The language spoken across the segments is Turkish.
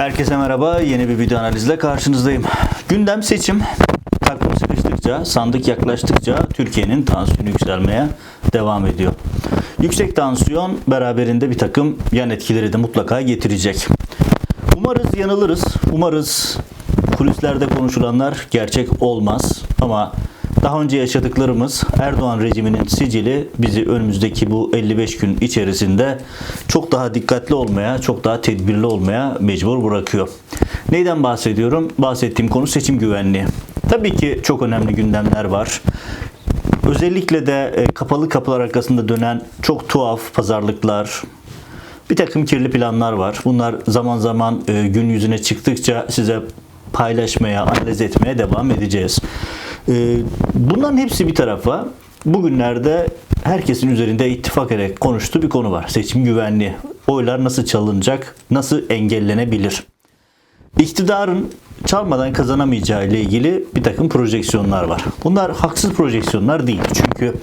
Herkese merhaba. Yeni bir video analizle karşınızdayım. Gündem seçim. Takvim sıkıştıkça, sandık yaklaştıkça Türkiye'nin tansiyonu yükselmeye devam ediyor. Yüksek tansiyon beraberinde bir takım yan etkileri de mutlaka getirecek. Umarız yanılırız. Umarız kulislerde konuşulanlar gerçek olmaz. Ama daha önce yaşadıklarımız Erdoğan rejiminin sicili bizi önümüzdeki bu 55 gün içerisinde çok daha dikkatli olmaya, çok daha tedbirli olmaya mecbur bırakıyor. Neyden bahsediyorum? Bahsettiğim konu seçim güvenliği. Tabii ki çok önemli gündemler var. Özellikle de e, kapalı kapılar arkasında dönen çok tuhaf pazarlıklar, bir takım kirli planlar var. Bunlar zaman zaman e, gün yüzüne çıktıkça size paylaşmaya, analiz etmeye devam edeceğiz. E, bunların hepsi bir tarafa. Bugünlerde herkesin üzerinde ittifak ederek konuştuğu bir konu var. Seçim güvenliği. Oylar nasıl çalınacak, nasıl engellenebilir? İktidarın çalmadan kazanamayacağı ile ilgili bir takım projeksiyonlar var. Bunlar haksız projeksiyonlar değil. Çünkü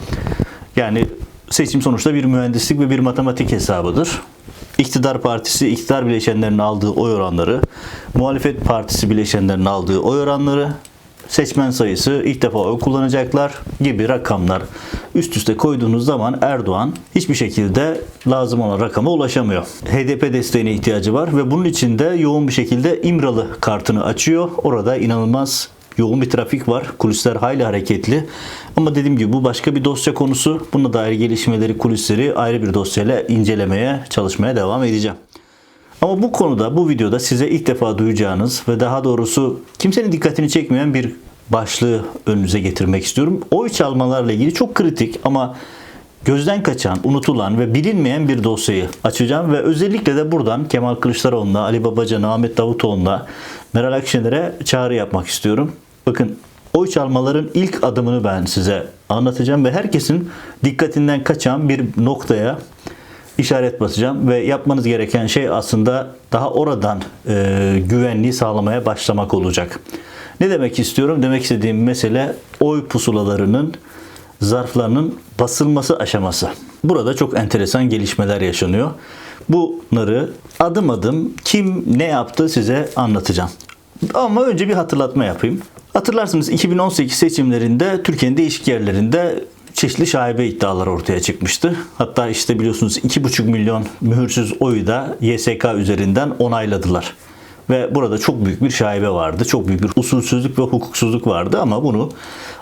yani seçim sonuçta bir mühendislik ve bir matematik hesabıdır. İktidar partisi, iktidar bileşenlerinin aldığı oy oranları, muhalefet partisi bileşenlerinin aldığı oy oranları, seçmen sayısı, ilk defa oy kullanacaklar gibi rakamlar üst üste koyduğunuz zaman Erdoğan hiçbir şekilde lazım olan rakama ulaşamıyor. HDP desteğine ihtiyacı var ve bunun için de yoğun bir şekilde İmralı kartını açıyor. Orada inanılmaz yoğun bir trafik var. Kulisler hayli hareketli. Ama dediğim gibi bu başka bir dosya konusu. Bununla dair gelişmeleri, kulisleri ayrı bir dosyayla incelemeye, çalışmaya devam edeceğim. Ama bu konuda, bu videoda size ilk defa duyacağınız ve daha doğrusu kimsenin dikkatini çekmeyen bir başlığı önünüze getirmek istiyorum. Oy çalmalarla ilgili çok kritik ama gözden kaçan, unutulan ve bilinmeyen bir dosyayı açacağım ve özellikle de buradan Kemal Kılıçdaroğlu'na, Ali Babacan'a, Ahmet Davutoğlu'na, Meral Akşener'e çağrı yapmak istiyorum. Bakın oy çalmaların ilk adımını ben size anlatacağım ve herkesin dikkatinden kaçan bir noktaya işaret basacağım ve yapmanız gereken şey aslında daha oradan e, güvenliği sağlamaya başlamak olacak. Ne demek istiyorum? Demek istediğim mesele oy pusulalarının zarflarının basılması aşaması. Burada çok enteresan gelişmeler yaşanıyor. Bunları adım adım kim ne yaptı size anlatacağım. Ama önce bir hatırlatma yapayım. Hatırlarsınız 2018 seçimlerinde Türkiye'nin değişik yerlerinde çeşitli şaibe iddialar ortaya çıkmıştı. Hatta işte biliyorsunuz 2,5 milyon mühürsüz oyu da YSK üzerinden onayladılar. Ve burada çok büyük bir şaibe vardı. Çok büyük bir usulsüzlük ve hukuksuzluk vardı ama bunu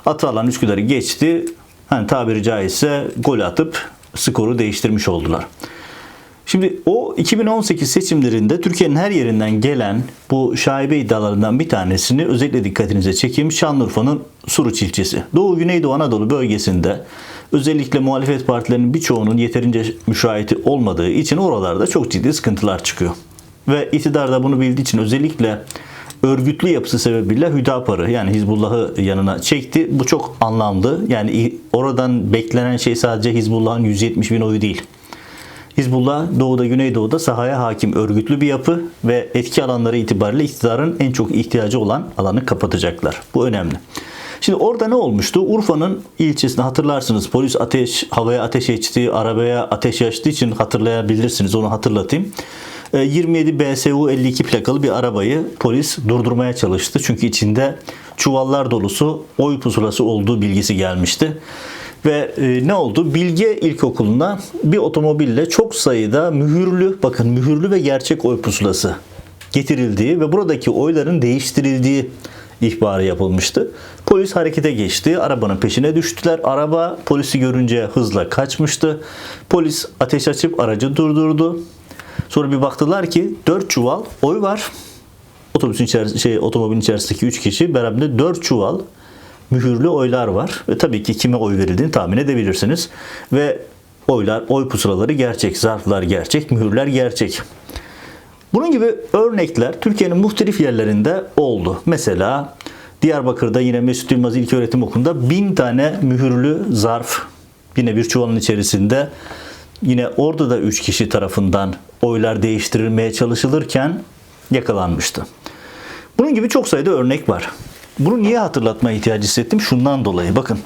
Atalan Üsküdar'ı geçti. Hani tabiri caizse gol atıp skoru değiştirmiş oldular. Şimdi o 2018 seçimlerinde Türkiye'nin her yerinden gelen bu şaibe iddialarından bir tanesini özellikle dikkatinize çekeyim. Şanlıurfa'nın Suruç ilçesi. Doğu Güneydoğu Anadolu bölgesinde özellikle muhalefet partilerinin birçoğunun yeterince müşahiti olmadığı için oralarda çok ciddi sıkıntılar çıkıyor. Ve iktidar da bunu bildiği için özellikle örgütlü yapısı sebebiyle Hüdapar'ı yani Hizbullah'ı yanına çekti. Bu çok anlamlı. Yani oradan beklenen şey sadece Hizbullah'ın 170 bin oyu değil. Hizbullah doğuda güneydoğuda sahaya hakim örgütlü bir yapı ve etki alanları itibariyle iktidarın en çok ihtiyacı olan alanı kapatacaklar. Bu önemli. Şimdi orada ne olmuştu? Urfa'nın ilçesinde hatırlarsınız polis ateş havaya ateş açtı, arabaya ateş açtığı için hatırlayabilirsiniz. Onu hatırlatayım. 27 BSU 52 plakalı bir arabayı polis durdurmaya çalıştı. Çünkü içinde çuvallar dolusu oy pusulası olduğu bilgisi gelmişti. Ve e, ne oldu? Bilge İlkokulu'na bir otomobille çok sayıda mühürlü, bakın mühürlü ve gerçek oy pusulası getirildiği ve buradaki oyların değiştirildiği ihbarı yapılmıştı. Polis harekete geçti. Arabanın peşine düştüler. Araba polisi görünce hızla kaçmıştı. Polis ateş açıp aracı durdurdu. Sonra bir baktılar ki 4 çuval oy var. Otobüsün içerisinde şey otomobilin içerisindeki 3 kişi beraber 4 çuval mühürlü oylar var ve tabii ki kime oy verildiğini tahmin edebilirsiniz. Ve oylar, oy pusulaları gerçek, zarflar gerçek, mühürler gerçek. Bunun gibi örnekler Türkiye'nin muhtelif yerlerinde oldu. Mesela Diyarbakır'da yine Mesut Yılmaz İlköğretim Okulu'nda bin tane mühürlü zarf yine bir çuvalın içerisinde yine orada da 3 kişi tarafından oylar değiştirilmeye çalışılırken yakalanmıştı. Bunun gibi çok sayıda örnek var. Bunu niye hatırlatmaya ihtiyacı hissettim? Şundan dolayı bakın.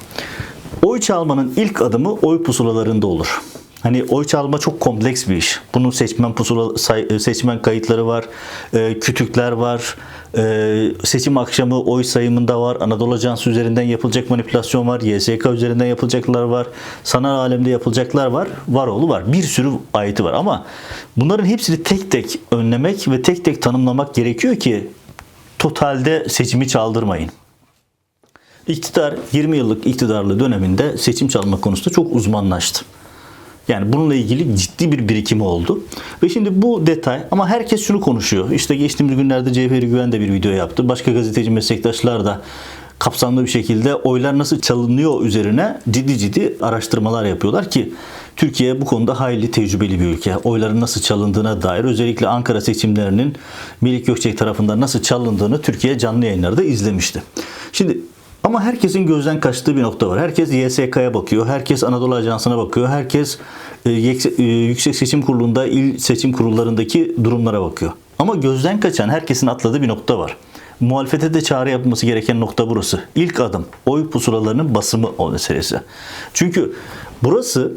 Oy çalmanın ilk adımı oy pusulalarında olur. Hani oy çalma çok kompleks bir iş. Bunun seçmen pusula, say- seçmen kayıtları var, e, kütükler var, e, seçim akşamı oy sayımında var, Anadolu Ajansı üzerinden yapılacak manipülasyon var, YSK üzerinden yapılacaklar var, sanal alemde yapılacaklar var, var oğlu var. Bir sürü ayeti var ama bunların hepsini tek tek önlemek ve tek tek tanımlamak gerekiyor ki totalde seçimi çaldırmayın. İktidar 20 yıllık iktidarlı döneminde seçim çalma konusunda çok uzmanlaştı. Yani bununla ilgili ciddi bir birikimi oldu. Ve şimdi bu detay ama herkes şunu konuşuyor. İşte geçtiğimiz günlerde Cevheri Güven de bir video yaptı. Başka gazeteci meslektaşlar da kapsamlı bir şekilde oylar nasıl çalınıyor üzerine ciddi ciddi araştırmalar yapıyorlar ki Türkiye bu konuda hayli tecrübeli bir ülke. Oyların nasıl çalındığına dair özellikle Ankara seçimlerinin Melik Gökçek tarafından nasıl çalındığını Türkiye canlı yayınlarda izlemişti. Şimdi ama herkesin gözden kaçtığı bir nokta var. Herkes YSK'ya bakıyor. Herkes Anadolu Ajansı'na bakıyor. Herkes e, e, Yüksek Seçim Kurulu'nda, il seçim kurullarındaki durumlara bakıyor. Ama gözden kaçan herkesin atladığı bir nokta var. Muhalefete de çağrı yapılması gereken nokta burası. İlk adım oy pusulalarının basımı o meselesi. Çünkü burası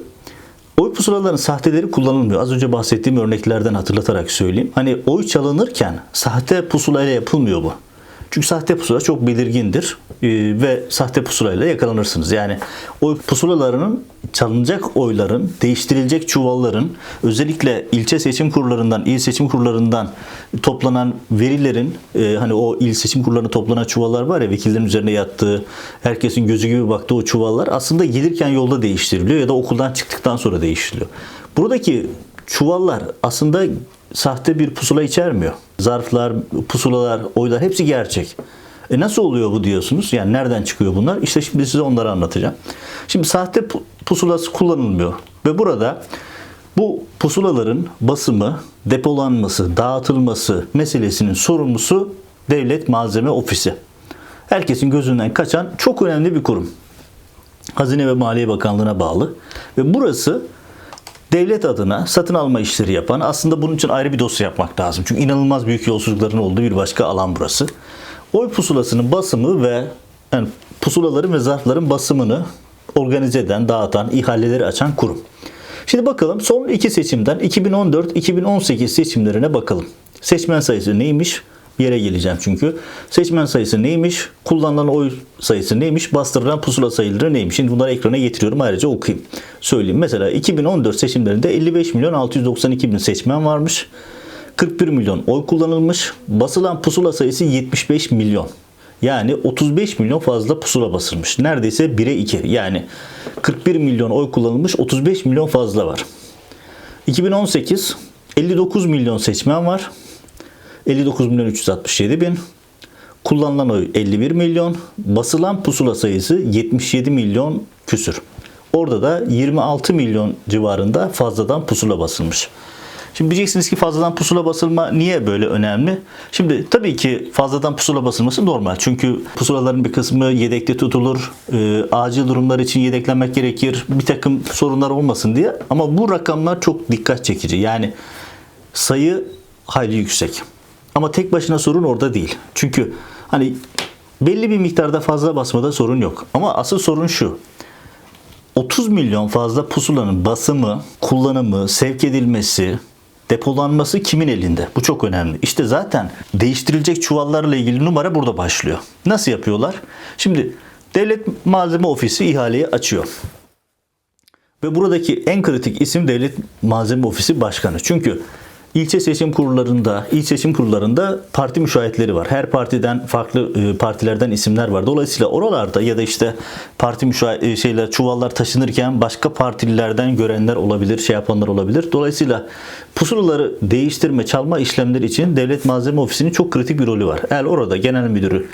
Oy pusulalarının sahteleri kullanılmıyor. Az önce bahsettiğim örneklerden hatırlatarak söyleyeyim. Hani oy çalınırken sahte pusulayla yapılmıyor bu. Çünkü sahte pusula çok belirgindir Ee, ve sahte pusulayla yakalanırsınız. Yani oy pusulalarının çalınacak oyların, değiştirilecek çuvalların özellikle ilçe seçim kurullarından, il seçim kurullarından toplanan verilerin e, hani o il seçim kurullarına toplanan çuvallar var ya vekillerin üzerine yattığı, herkesin gözü gibi baktığı o çuvallar aslında gelirken yolda değiştiriliyor ya da okuldan çıktıktan sonra değiştiriliyor. Buradaki çuvallar aslında sahte bir pusula içermiyor. Zarflar, pusulalar, oylar hepsi gerçek. E nasıl oluyor bu diyorsunuz? Yani nereden çıkıyor bunlar? İşte şimdi size onları anlatacağım. Şimdi sahte pu- pusulası kullanılmıyor. Ve burada bu pusulaların basımı, depolanması, dağıtılması meselesinin sorumlusu Devlet Malzeme Ofisi. Herkesin gözünden kaçan çok önemli bir kurum. Hazine ve Maliye Bakanlığı'na bağlı. Ve burası devlet adına satın alma işleri yapan aslında bunun için ayrı bir dosya yapmak lazım. Çünkü inanılmaz büyük yolsuzlukların olduğu bir başka alan burası. Oy pusulasının basımı ve yani pusulaların ve zarfların basımını organize eden, dağıtan, ihaleleri açan kurum. Şimdi bakalım son iki seçimden 2014-2018 seçimlerine bakalım. Seçmen sayısı neymiş? Yere geleceğim çünkü. Seçmen sayısı neymiş? Kullanılan oy sayısı neymiş? Bastırılan pusula sayıları neymiş? Şimdi bunları ekrana getiriyorum ayrıca okuyayım. Söyleyeyim. Mesela 2014 seçimlerinde 55 milyon 692 bin seçmen varmış. 41 milyon oy kullanılmış. Basılan pusula sayısı 75 milyon. Yani 35 milyon fazla pusula basılmış. Neredeyse 1'e 2. Yani 41 milyon oy kullanılmış, 35 milyon fazla var. 2018 59 milyon seçmen var. 59 milyon 367 bin. Kullanılan oy 51 milyon. Basılan pusula sayısı 77 milyon küsür. Orada da 26 milyon civarında fazladan pusula basılmış. Şimdi diyeceksiniz ki fazladan pusula basılma niye böyle önemli? Şimdi tabii ki fazladan pusula basılması normal. Çünkü pusulaların bir kısmı yedekte tutulur. Ee, acil durumlar için yedeklenmek gerekir. Bir takım sorunlar olmasın diye. Ama bu rakamlar çok dikkat çekici. Yani sayı hayli yüksek. Ama tek başına sorun orada değil. Çünkü hani belli bir miktarda fazla basmada sorun yok. Ama asıl sorun şu. 30 milyon fazla pusulanın basımı, kullanımı, sevk edilmesi, depolanması kimin elinde? Bu çok önemli. İşte zaten değiştirilecek çuvallarla ilgili numara burada başlıyor. Nasıl yapıyorlar? Şimdi Devlet Malzeme Ofisi ihaleyi açıyor. Ve buradaki en kritik isim Devlet Malzeme Ofisi Başkanı. Çünkü ilçe seçim kurullarında, il seçim kurullarında parti müşahitleri var. Her partiden farklı e, partilerden isimler var. Dolayısıyla oralarda ya da işte parti müşahit e, şeyler çuvallar taşınırken başka partililerden görenler olabilir, şey yapanlar olabilir. Dolayısıyla pusulaları değiştirme, çalma işlemleri için Devlet Malzeme Ofisi'nin çok kritik bir rolü var. Eğer orada genel müdürü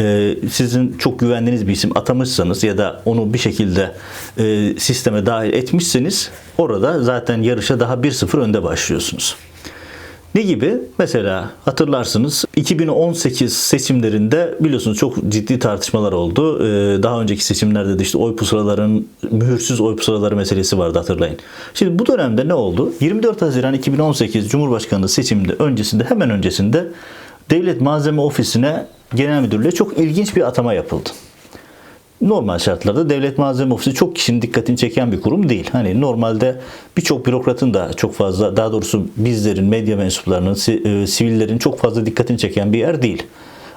e, sizin çok güvendiğiniz bir isim atamışsanız ya da onu bir şekilde sisteme dahil etmişseniz orada zaten yarışa daha 1-0 önde başlıyorsunuz. Ne gibi? Mesela hatırlarsınız 2018 seçimlerinde biliyorsunuz çok ciddi tartışmalar oldu. Ee, Daha önceki seçimlerde de işte oy pusulaların, mühürsüz oy pusulaları meselesi vardı hatırlayın. Şimdi bu dönemde ne oldu? 24 Haziran 2018 Cumhurbaşkanlığı seçiminde öncesinde hemen öncesinde Devlet Malzeme Ofisi'ne genel müdürlüğe çok ilginç bir atama yapıldı. Normal şartlarda devlet malzeme ofisi çok kişinin dikkatini çeken bir kurum değil. Hani normalde birçok bürokratın da çok fazla daha doğrusu bizlerin, medya mensuplarının, e, sivillerin çok fazla dikkatini çeken bir yer değil.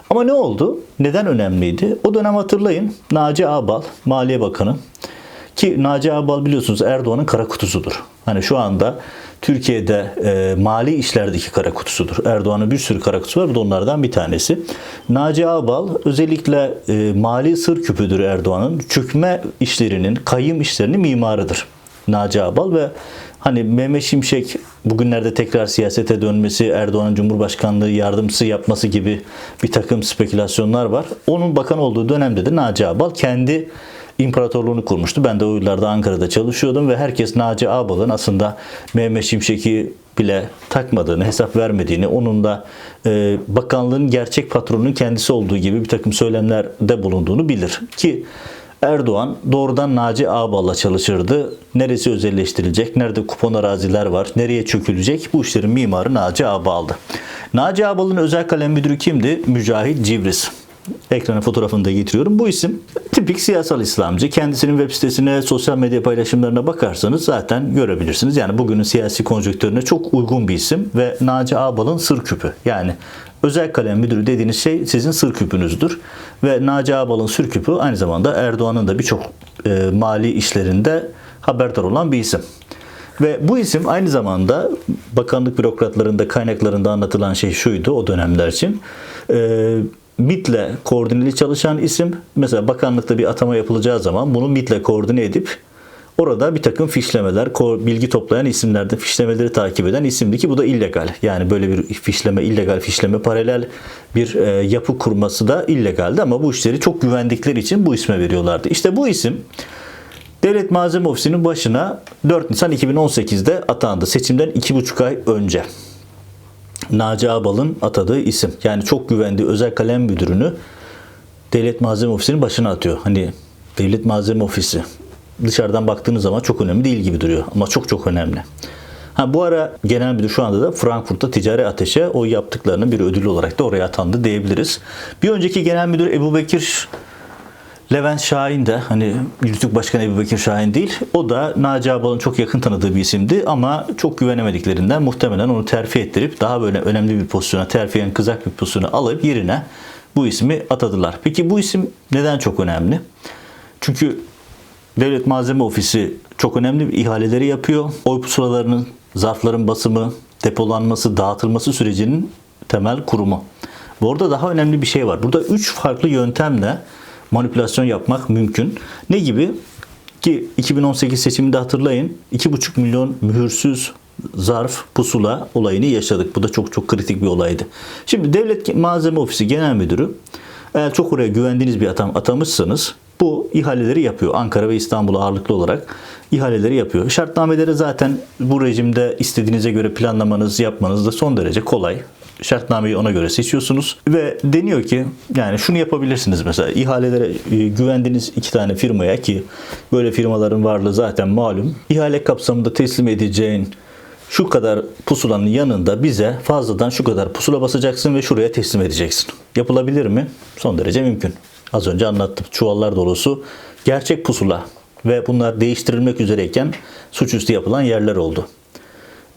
Ama ne oldu? Neden önemliydi? O dönem hatırlayın Naci Ağbal, Maliye Bakanı ki Naci Ağbal biliyorsunuz Erdoğan'ın kara kutusudur. Hani şu anda Türkiye'de e, mali işlerdeki kara kutusudur. Erdoğan'ın bir sürü kara kutusu var. Bu da onlardan bir tanesi. Naci Ağbal özellikle e, mali sır küpüdür Erdoğan'ın. Çökme işlerinin, kayım işlerinin mimarıdır. Naci Ağbal ve hani Mehmet Şimşek bugünlerde tekrar siyasete dönmesi, Erdoğan'ın Cumhurbaşkanlığı yardımcısı yapması gibi bir takım spekülasyonlar var. Onun bakan olduğu dönemde de Naci Ağbal kendi imparatorluğunu kurmuştu. Ben de o yıllarda Ankara'da çalışıyordum ve herkes Naci Ağbal'ın aslında Mehmet Şimşek'i bile takmadığını, hesap vermediğini, onun da e, bakanlığın gerçek patronunun kendisi olduğu gibi bir takım söylemlerde bulunduğunu bilir. Ki Erdoğan doğrudan Naci Ağbal'la çalışırdı. Neresi özelleştirilecek, nerede kupon araziler var, nereye çökülecek bu işlerin mimarı Naci Ağbal'dı. Naci Ağbal'ın özel kalem müdürü kimdi? Mücahit Civriz. Ekrana fotoğrafını da getiriyorum. Bu isim tipik siyasal İslamcı. Kendisinin web sitesine, sosyal medya paylaşımlarına bakarsanız zaten görebilirsiniz. Yani bugünün siyasi konjonktürüne çok uygun bir isim ve Naci Ağbal'ın sır küpü. Yani özel kalem müdürü dediğiniz şey sizin sır küpünüzdür. Ve Naci Ağbal'ın sır küpü aynı zamanda Erdoğan'ın da birçok e, mali işlerinde haberdar olan bir isim. Ve bu isim aynı zamanda bakanlık bürokratlarında kaynaklarında anlatılan şey şuydu o dönemler için. E, MIT'le koordineli çalışan isim mesela bakanlıkta bir atama yapılacağı zaman bunu MIT'le koordine edip orada bir takım fişlemeler, bilgi toplayan isimlerde fişlemeleri takip eden isimdi ki bu da illegal. Yani böyle bir fişleme, illegal fişleme, paralel bir e, yapı kurması da illegaldi ama bu işleri çok güvendikleri için bu isme veriyorlardı. İşte bu isim Devlet Malzeme Ofisi'nin başına 4 Nisan 2018'de atandı. Seçimden 2,5 ay önce. Naci Ağbal'ın atadığı isim. Yani çok güvendiği özel kalem müdürünü Devlet Malzeme Ofisi'nin başına atıyor. Hani Devlet Malzeme Ofisi dışarıdan baktığınız zaman çok önemli değil gibi duruyor ama çok çok önemli. Ha bu ara genel müdür şu anda da Frankfurt'ta ticari ateşe o yaptıklarının bir ödülü olarak da oraya atandı diyebiliriz. Bir önceki genel müdür Ebu Bekir Levent Şahin de hani Yürütük Başkanı Ebu Bekir Şahin değil. O da Naci Ağbal'ın çok yakın tanıdığı bir isimdi ama çok güvenemediklerinden muhtemelen onu terfi ettirip daha böyle önemli bir pozisyona, terfiyen kızak bir pozisyona alıp yerine bu ismi atadılar. Peki bu isim neden çok önemli? Çünkü Devlet Malzeme Ofisi çok önemli ihaleleri yapıyor. Oy pusulalarının, zarfların basımı, depolanması, dağıtılması sürecinin temel kurumu. Bu arada daha önemli bir şey var. Burada üç farklı yöntemle manipülasyon yapmak mümkün. Ne gibi? Ki 2018 seçiminde hatırlayın 2,5 milyon mühürsüz zarf pusula olayını yaşadık. Bu da çok çok kritik bir olaydı. Şimdi Devlet Malzeme Ofisi Genel Müdürü eğer çok oraya güvendiğiniz bir atam atamışsanız bu ihaleleri yapıyor. Ankara ve İstanbul'a ağırlıklı olarak ihaleleri yapıyor. Şartnameleri zaten bu rejimde istediğinize göre planlamanız, yapmanız da son derece kolay. Şartnameyi ona göre seçiyorsunuz ve deniyor ki yani şunu yapabilirsiniz mesela ihalelere e, güvendiğiniz iki tane firmaya ki böyle firmaların varlığı zaten malum. İhale kapsamında teslim edeceğin şu kadar pusulanın yanında bize fazladan şu kadar pusula basacaksın ve şuraya teslim edeceksin. Yapılabilir mi? Son derece mümkün. Az önce anlattım. Çuvallar dolusu gerçek pusula ve bunlar değiştirilmek üzereyken suçüstü yapılan yerler oldu.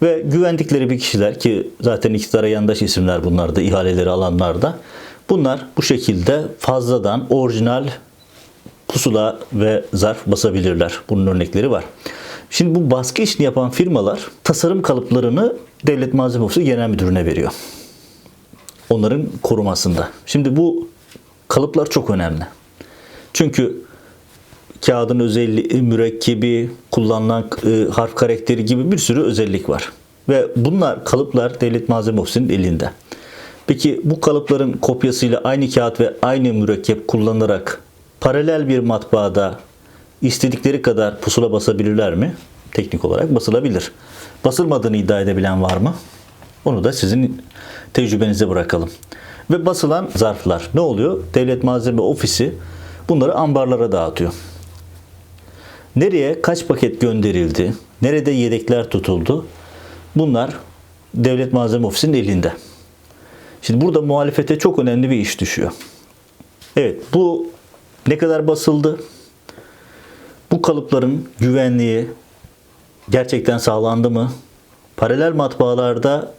Ve güvendikleri bir kişiler ki zaten iktidara yandaş isimler bunlar da ihaleleri alanlar da bunlar bu şekilde fazladan orijinal pusula ve zarf basabilirler. Bunun örnekleri var. Şimdi bu baskı işini yapan firmalar tasarım kalıplarını Devlet Malzeme Ofisi Genel Müdürü'ne veriyor. Onların korumasında. Şimdi bu kalıplar çok önemli. Çünkü kağıdın özelliği, mürekkebi, kullanılan e, harf karakteri gibi bir sürü özellik var. Ve bunlar kalıplar Devlet Malzeme Ofisi'nin elinde. Peki bu kalıpların kopyasıyla aynı kağıt ve aynı mürekkep kullanarak paralel bir matbaada istedikleri kadar pusula basabilirler mi? Teknik olarak basılabilir. Basılmadığını iddia edebilen var mı? Onu da sizin tecrübenize bırakalım. Ve basılan zarflar ne oluyor? Devlet Malzeme Ofisi bunları ambarlara dağıtıyor. Nereye kaç paket gönderildi? Nerede yedekler tutuldu? Bunlar Devlet Malzeme Ofisi'nin elinde. Şimdi burada muhalefete çok önemli bir iş düşüyor. Evet bu ne kadar basıldı? Bu kalıpların güvenliği gerçekten sağlandı mı? Paralel matbaalarda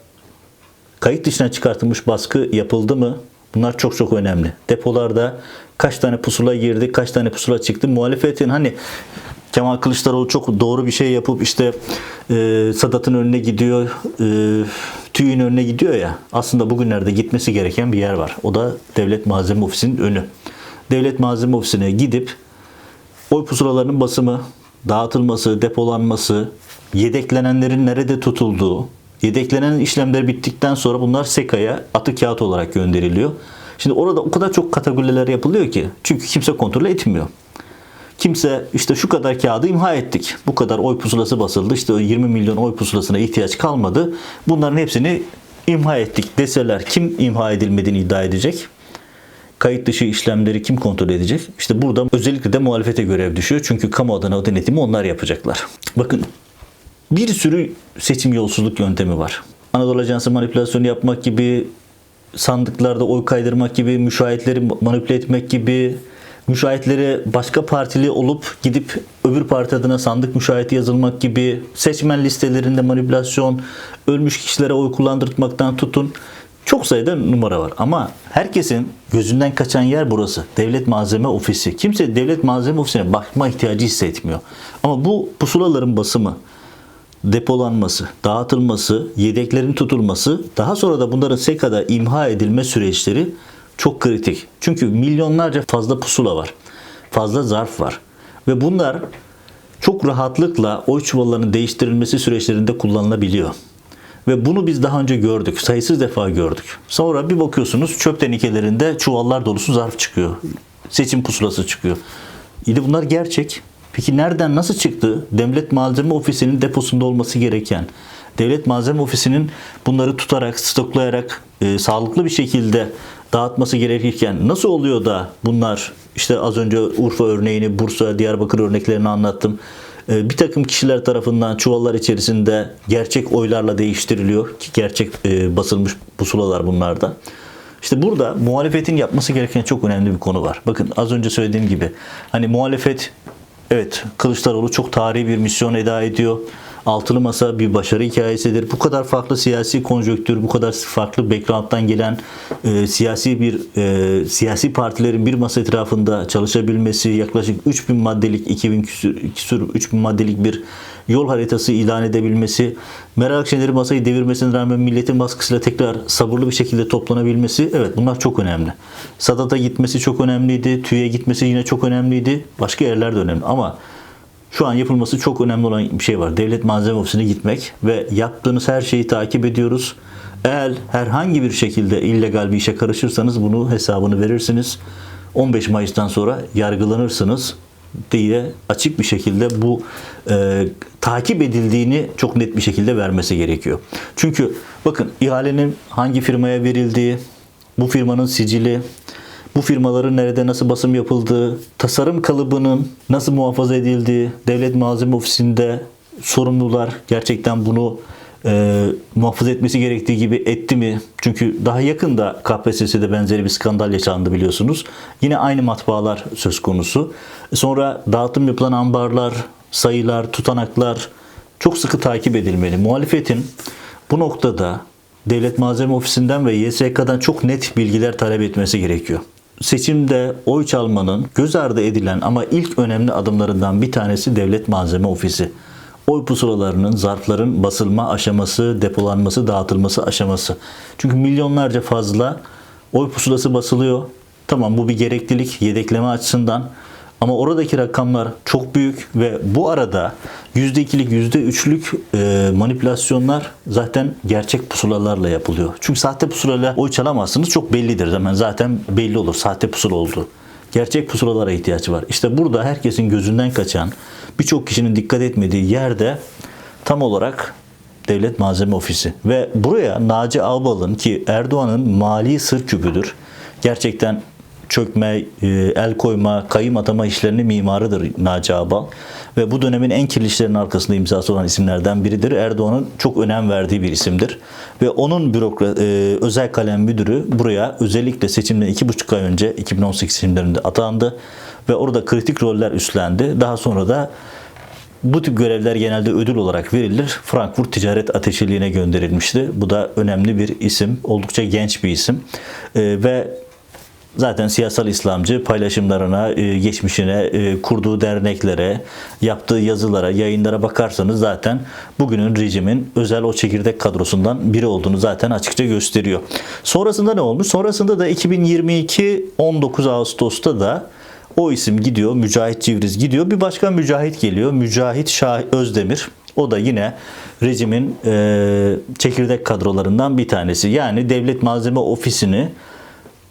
kayıt dışına çıkartılmış baskı yapıldı mı? Bunlar çok çok önemli. Depolarda kaç tane pusula girdi, kaç tane pusula çıktı? Muhalefetin hani Kemal Kılıçdaroğlu çok doğru bir şey yapıp işte e, Sadat'ın önüne gidiyor, e, TÜİ'nin önüne gidiyor ya. Aslında bugünlerde gitmesi gereken bir yer var. O da Devlet Malzeme Ofisi'nin önü. Devlet Malzeme Ofisi'ne gidip oy pusulalarının basımı, dağıtılması, depolanması, yedeklenenlerin nerede tutulduğu, yedeklenen işlemler bittikten sonra bunlar SEKA'ya atı kağıt olarak gönderiliyor. Şimdi orada o kadar çok kategoriler yapılıyor ki çünkü kimse kontrol etmiyor. Kimse işte şu kadar kağıdı imha ettik. Bu kadar oy pusulası basıldı. İşte o 20 milyon oy pusulasına ihtiyaç kalmadı. Bunların hepsini imha ettik deseler kim imha edilmediğini iddia edecek? Kayıt dışı işlemleri kim kontrol edecek? İşte burada özellikle de muhalefete görev düşüyor. Çünkü kamu adına o denetimi onlar yapacaklar. Bakın bir sürü seçim yolsuzluk yöntemi var. Anadolu Ajansı manipülasyonu yapmak gibi, sandıklarda oy kaydırmak gibi, müşahitleri manipüle etmek gibi, müşahitleri başka partili olup gidip öbür parti adına sandık müşahiti yazılmak gibi, seçmen listelerinde manipülasyon, ölmüş kişilere oy kullandırtmaktan tutun. Çok sayıda numara var ama herkesin gözünden kaçan yer burası. Devlet Malzeme Ofisi. Kimse Devlet Malzeme Ofisi'ne bakma ihtiyacı hissetmiyor. Ama bu pusulaların basımı, depolanması, dağıtılması, yedeklerin tutulması, daha sonra da bunların SEKA'da imha edilme süreçleri çok kritik. Çünkü milyonlarca fazla pusula var. Fazla zarf var. Ve bunlar çok rahatlıkla oy çuvallarının değiştirilmesi süreçlerinde kullanılabiliyor. Ve bunu biz daha önce gördük. Sayısız defa gördük. Sonra bir bakıyorsunuz çöp tenikelerinde çuvallar dolusu zarf çıkıyor. Seçim pusulası çıkıyor. De bunlar gerçek. Peki nereden nasıl çıktı? Devlet Malzeme Ofisi'nin deposunda olması gereken, Devlet Malzeme Ofisi'nin bunları tutarak, stoklayarak e, sağlıklı bir şekilde dağıtması gerekirken nasıl oluyor da bunlar işte az önce Urfa örneğini, Bursa, Diyarbakır örneklerini anlattım. E, bir takım kişiler tarafından çuvallar içerisinde gerçek oylarla değiştiriliyor ki gerçek e, basılmış pusulalar bunlarda. İşte burada muhalefetin yapması gereken çok önemli bir konu var. Bakın az önce söylediğim gibi hani muhalefet evet Kılıçdaroğlu çok tarihi bir misyon eda ediyor. Altılı Masa bir başarı hikayesidir. Bu kadar farklı siyasi konjonktür, bu kadar farklı background'dan gelen e, siyasi bir e, siyasi partilerin bir masa etrafında çalışabilmesi, yaklaşık 3000 maddelik 2000 küsür, küsür 3000 maddelik bir yol haritası ilan edebilmesi, Meral Akşener'in masayı devirmesine rağmen milletin baskısıyla tekrar sabırlı bir şekilde toplanabilmesi, evet bunlar çok önemli. Sadat'a gitmesi çok önemliydi, TÜİ'ye gitmesi yine çok önemliydi, başka yerler de önemli ama şu an yapılması çok önemli olan bir şey var. Devlet Malzeme Ofisi'ne gitmek ve yaptığınız her şeyi takip ediyoruz. Eğer herhangi bir şekilde illegal bir işe karışırsanız bunu hesabını verirsiniz. 15 Mayıs'tan sonra yargılanırsınız diye açık bir şekilde bu e, takip edildiğini çok net bir şekilde vermesi gerekiyor. Çünkü bakın ihalenin hangi firmaya verildiği, bu firmanın sicili, bu firmaların nerede nasıl basım yapıldığı, tasarım kalıbının nasıl muhafaza edildiği, devlet malzeme ofisinde sorumlular gerçekten bunu e, muhafaza etmesi gerektiği gibi etti mi? Çünkü daha yakında KPSS'de benzeri bir skandal yaşandı biliyorsunuz. Yine aynı matbaalar söz konusu. Sonra dağıtım yapılan ambarlar, sayılar, tutanaklar çok sıkı takip edilmeli. Muhalefetin bu noktada Devlet Malzeme Ofisi'nden ve YSK'dan çok net bilgiler talep etmesi gerekiyor. Seçimde oy çalmanın göz ardı edilen ama ilk önemli adımlarından bir tanesi Devlet Malzeme Ofisi. Oy pusulalarının, zarfların basılma aşaması, depolanması, dağıtılması aşaması. Çünkü milyonlarca fazla oy pusulası basılıyor. Tamam bu bir gereklilik yedekleme açısından. Ama oradaki rakamlar çok büyük ve bu arada %2'lik %3'lük e, manipülasyonlar zaten gerçek pusulalarla yapılıyor. Çünkü sahte pusulayla oy çalamazsınız çok bellidir. Hemen zaten belli olur sahte pusula oldu. Gerçek pusulalara ihtiyaç var. İşte burada herkesin gözünden kaçan, birçok kişinin dikkat etmediği yerde tam olarak Devlet Malzeme Ofisi. Ve buraya Naci Ağbal'ın ki Erdoğan'ın mali sır küpüdür. Gerçekten çökme, e, el koyma, kayım atama işlerinin mimarıdır Naci Ağbal. Ve bu dönemin en kirli işlerinin arkasında imzası olan isimlerden biridir. Erdoğan'ın çok önem verdiği bir isimdir. Ve onun bürokra e, özel kalem müdürü buraya özellikle seçimden iki buçuk ay önce 2018 seçimlerinde atandı. ve orada kritik roller üstlendi. Daha sonra da bu tip görevler genelde ödül olarak verilir. Frankfurt Ticaret Ateşeliğine gönderilmişti. Bu da önemli bir isim. Oldukça genç bir isim. Ee, ve zaten siyasal İslamcı paylaşımlarına, e, geçmişine, e, kurduğu derneklere, yaptığı yazılara, yayınlara bakarsanız zaten bugünün rejimin özel o çekirdek kadrosundan biri olduğunu zaten açıkça gösteriyor. Sonrasında ne olmuş? Sonrasında da 2022 19 Ağustos'ta da o isim gidiyor, Mücahit Civriz gidiyor. Bir başka Mücahit geliyor. Mücahit Şah Özdemir. O da yine rejimin e, çekirdek kadrolarından bir tanesi. Yani Devlet Malzeme Ofisi'ni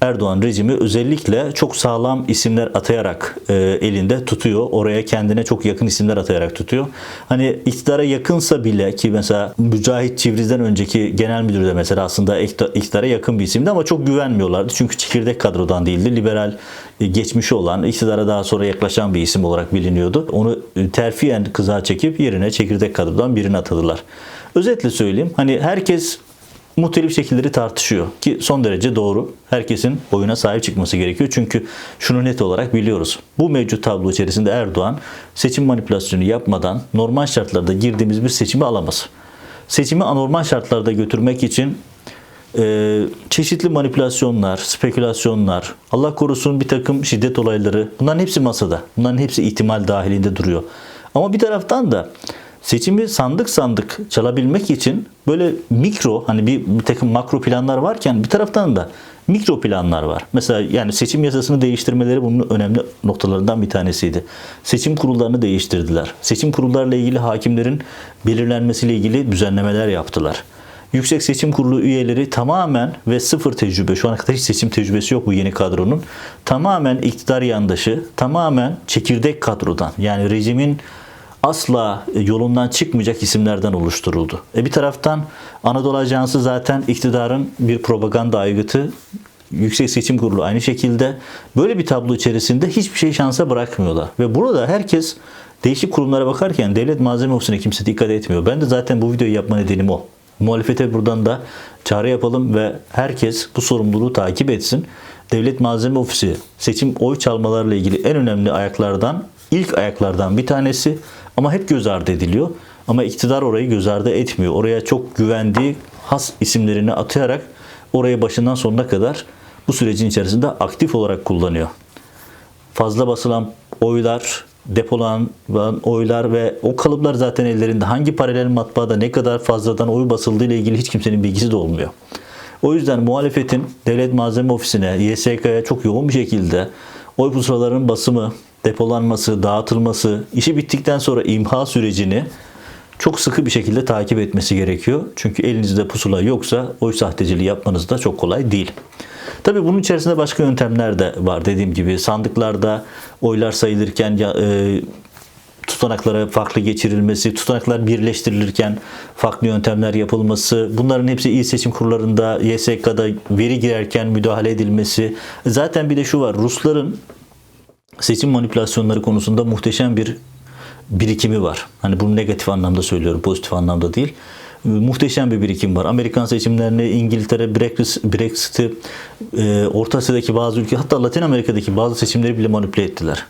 Erdoğan rejimi özellikle çok sağlam isimler atayarak e, elinde tutuyor. Oraya kendine çok yakın isimler atayarak tutuyor. Hani iktidara yakınsa bile ki mesela Mücahit Çivriz'den önceki genel müdür de mesela aslında iktidara yakın bir isimdi ama çok güvenmiyorlardı. Çünkü çekirdek kadrodan değildi. Liberal e, geçmişi olan, iktidara daha sonra yaklaşan bir isim olarak biliniyordu. Onu e, terfiyen kıza çekip yerine çekirdek kadrodan birini atadılar. Özetle söyleyeyim. Hani herkes muhtelif şekilleri tartışıyor ki son derece doğru. Herkesin oyuna sahip çıkması gerekiyor. Çünkü şunu net olarak biliyoruz. Bu mevcut tablo içerisinde Erdoğan seçim manipülasyonu yapmadan normal şartlarda girdiğimiz bir seçimi alamaz. Seçimi anormal şartlarda götürmek için e, çeşitli manipülasyonlar, spekülasyonlar, Allah korusun bir takım şiddet olayları bunların hepsi masada. Bunların hepsi ihtimal dahilinde duruyor. Ama bir taraftan da seçimi sandık sandık çalabilmek için böyle mikro hani bir, bir takım makro planlar varken bir taraftan da mikro planlar var. Mesela yani seçim yasasını değiştirmeleri bunun önemli noktalarından bir tanesiydi. Seçim kurullarını değiştirdiler. Seçim kurullarla ilgili hakimlerin belirlenmesiyle ilgili düzenlemeler yaptılar. Yüksek Seçim Kurulu üyeleri tamamen ve sıfır tecrübe, şu ana kadar hiç seçim tecrübesi yok bu yeni kadronun. Tamamen iktidar yandaşı, tamamen çekirdek kadrodan yani rejimin asla yolundan çıkmayacak isimlerden oluşturuldu. E bir taraftan Anadolu Ajansı zaten iktidarın bir propaganda aygıtı. Yüksek Seçim Kurulu aynı şekilde böyle bir tablo içerisinde hiçbir şey şansa bırakmıyorlar. Ve burada herkes değişik kurumlara bakarken devlet malzeme ofisine kimse dikkat etmiyor. Ben de zaten bu videoyu yapma nedenim o. Muhalefete buradan da çağrı yapalım ve herkes bu sorumluluğu takip etsin. Devlet Malzeme Ofisi seçim oy çalmalarla ilgili en önemli ayaklardan, ilk ayaklardan bir tanesi ama hep göz ardı ediliyor. Ama iktidar orayı göz ardı etmiyor. Oraya çok güvendiği has isimlerini atayarak orayı başından sonuna kadar bu sürecin içerisinde aktif olarak kullanıyor fazla basılan oylar, depolanan oylar ve o kalıplar zaten ellerinde. Hangi paralel matbaada ne kadar fazladan oy basıldığı ile ilgili hiç kimsenin bilgisi de olmuyor. O yüzden muhalefetin Devlet Malzeme Ofisi'ne, YSK'ya çok yoğun bir şekilde oy pusulalarının basımı, depolanması, dağıtılması, işi bittikten sonra imha sürecini çok sıkı bir şekilde takip etmesi gerekiyor. Çünkü elinizde pusula yoksa oy sahteciliği yapmanız da çok kolay değil. Tabii bunun içerisinde başka yöntemler de var. Dediğim gibi sandıklarda oylar sayılırken ya, e, tutanaklara farklı geçirilmesi, tutanaklar birleştirilirken farklı yöntemler yapılması, bunların hepsi il seçim kurullarında, YSK'da veri girerken müdahale edilmesi. Zaten bir de şu var, Rusların seçim manipülasyonları konusunda muhteşem bir birikimi var. Hani bunu negatif anlamda söylüyorum, pozitif anlamda değil. Muhteşem bir birikim var. Amerikan seçimlerini, İngiltere, Brexit- Brexit'i, e, Orta Asya'daki bazı ülke, hatta Latin Amerika'daki bazı seçimleri bile manipüle ettiler.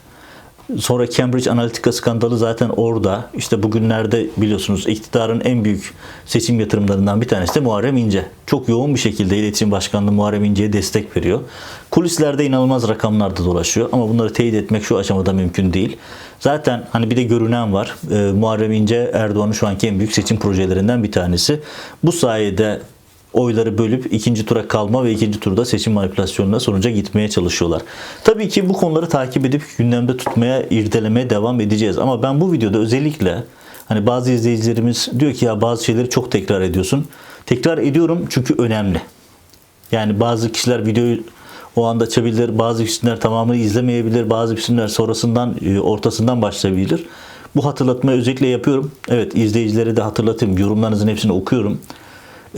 Sonra Cambridge Analytica skandalı zaten orada. İşte bugünlerde biliyorsunuz iktidarın en büyük seçim yatırımlarından bir tanesi de Muharrem İnce. Çok yoğun bir şekilde iletişim başkanlığı Muharrem İnce'ye destek veriyor. Kulislerde inanılmaz rakamlar da dolaşıyor ama bunları teyit etmek şu aşamada mümkün değil. Zaten hani bir de görünen var. Ee, Muharrem İnce Erdoğan'ın şu anki en büyük seçim projelerinden bir tanesi. Bu sayede oyları bölüp ikinci tura kalma ve ikinci turda seçim manipülasyonuna sonuca gitmeye çalışıyorlar. Tabii ki bu konuları takip edip gündemde tutmaya, irdelemeye devam edeceğiz. Ama ben bu videoda özellikle hani bazı izleyicilerimiz diyor ki ya bazı şeyleri çok tekrar ediyorsun. Tekrar ediyorum çünkü önemli. Yani bazı kişiler videoyu o anda açabilir, bazı kişiler tamamını izlemeyebilir, bazı kişiler sonrasından, e, ortasından başlayabilir. Bu hatırlatmayı özellikle yapıyorum. Evet izleyicilere de hatırlatayım. Yorumlarınızın hepsini okuyorum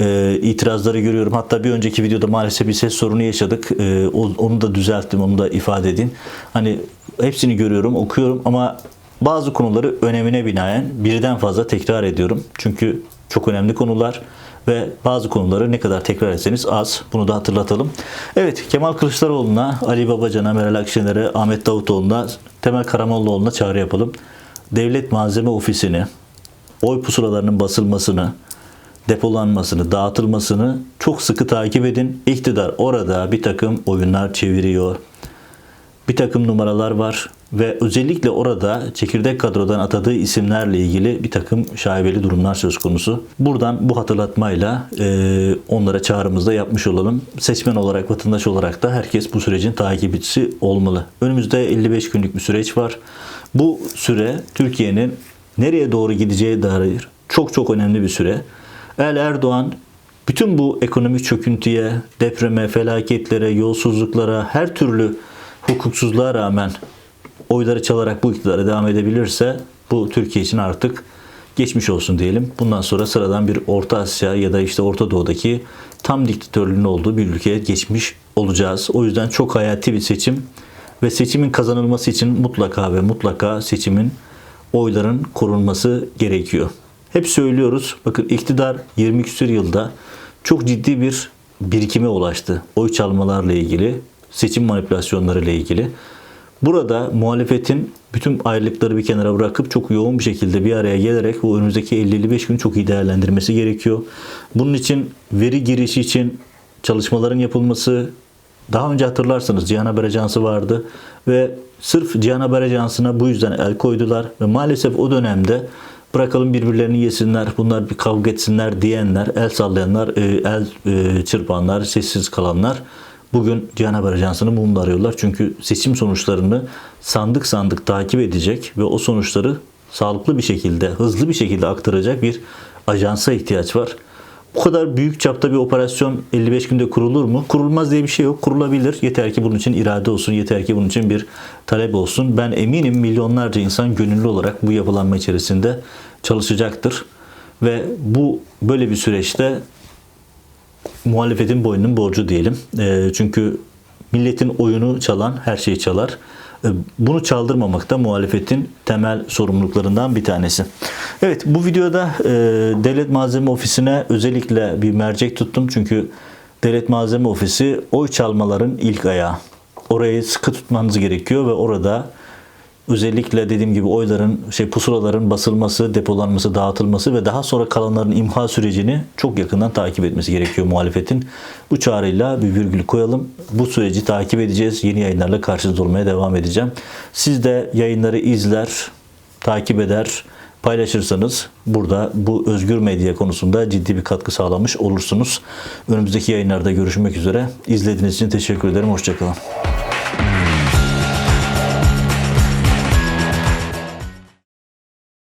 e, itirazları görüyorum. Hatta bir önceki videoda maalesef bir ses sorunu yaşadık. E, onu da düzelttim, onu da ifade edin. Hani hepsini görüyorum, okuyorum ama bazı konuları önemine binaen birden fazla tekrar ediyorum. Çünkü Çok önemli konular ve bazı konuları ne kadar tekrar etseniz az. Bunu da hatırlatalım. Evet Kemal Kılıçdaroğlu'na, Ali Babacan'a, Meral Akşener'e, Ahmet Davutoğlu'na, Temel Karamollaoğlu'na çağrı yapalım. Devlet Malzeme Ofisi'ni, oy pusulalarının basılmasını, depolanmasını, dağıtılmasını çok sıkı takip edin. İktidar orada bir takım oyunlar çeviriyor. Bir takım numaralar var ve özellikle orada çekirdek kadrodan atadığı isimlerle ilgili bir takım şaibeli durumlar söz konusu. Buradan bu hatırlatmayla e, onlara çağrımızda yapmış olalım. Seçmen olarak, vatandaş olarak da herkes bu sürecin takipçisi olmalı. Önümüzde 55 günlük bir süreç var. Bu süre Türkiye'nin nereye doğru gideceğe dair çok çok önemli bir süre. El Erdoğan bütün bu ekonomik çöküntüye, depreme, felaketlere, yolsuzluklara, her türlü hukuksuzluğa rağmen oyları çalarak bu iktidara devam edebilirse bu Türkiye için artık geçmiş olsun diyelim. Bundan sonra sıradan bir Orta Asya ya da işte Orta Doğu'daki tam diktatörlüğün olduğu bir ülkeye geçmiş olacağız. O yüzden çok hayati bir seçim ve seçimin kazanılması için mutlaka ve mutlaka seçimin oyların korunması gerekiyor. Hep söylüyoruz. Bakın iktidar 20 küsur yılda çok ciddi bir birikime ulaştı. Oy çalmalarla ilgili, seçim manipülasyonları ile ilgili. Burada muhalefetin bütün ayrılıkları bir kenara bırakıp çok yoğun bir şekilde bir araya gelerek bu önümüzdeki 50-55 gün çok iyi değerlendirmesi gerekiyor. Bunun için veri girişi için çalışmaların yapılması, daha önce hatırlarsanız Cihan Haber Ajansı vardı ve sırf Cihan Haber Ajansı'na bu yüzden el koydular ve maalesef o dönemde bırakalım birbirlerini yesinler, bunlar bir kavga etsinler diyenler, el sallayanlar, e, el e, çırpanlar, sessiz kalanlar bugün Cihan Haber Ajansı'nı mumla arıyorlar. Çünkü seçim sonuçlarını sandık sandık takip edecek ve o sonuçları sağlıklı bir şekilde, hızlı bir şekilde aktaracak bir ajansa ihtiyaç var. Bu kadar büyük çapta bir operasyon 55 günde kurulur mu? Kurulmaz diye bir şey yok. Kurulabilir. Yeter ki bunun için irade olsun. Yeter ki bunun için bir talep olsun. Ben eminim milyonlarca insan gönüllü olarak bu yapılanma içerisinde çalışacaktır. Ve bu böyle bir süreçte muhalefetin boynunun borcu diyelim. E, çünkü milletin oyunu çalan her şeyi çalar. E, Bunu çaldırmamak da muhalefetin temel sorumluluklarından bir tanesi. Evet bu videoda e, Devlet Malzeme Ofisi'ne özellikle bir mercek tuttum. Çünkü Devlet Malzeme Ofisi oy çalmaların ilk ayağı. Orayı sıkı tutmanız gerekiyor ve orada özellikle dediğim gibi oyların, şey pusulaların basılması, depolanması, dağıtılması ve daha sonra kalanların imha sürecini çok yakından takip etmesi gerekiyor muhalefetin. Bu çağrıyla bir virgül koyalım. Bu süreci takip edeceğiz. Yeni yayınlarla karşınızda olmaya devam edeceğim. Siz de yayınları izler, takip eder, paylaşırsanız burada bu özgür medya konusunda ciddi bir katkı sağlamış olursunuz. Önümüzdeki yayınlarda görüşmek üzere. İzlediğiniz için teşekkür ederim. Hoşçakalın.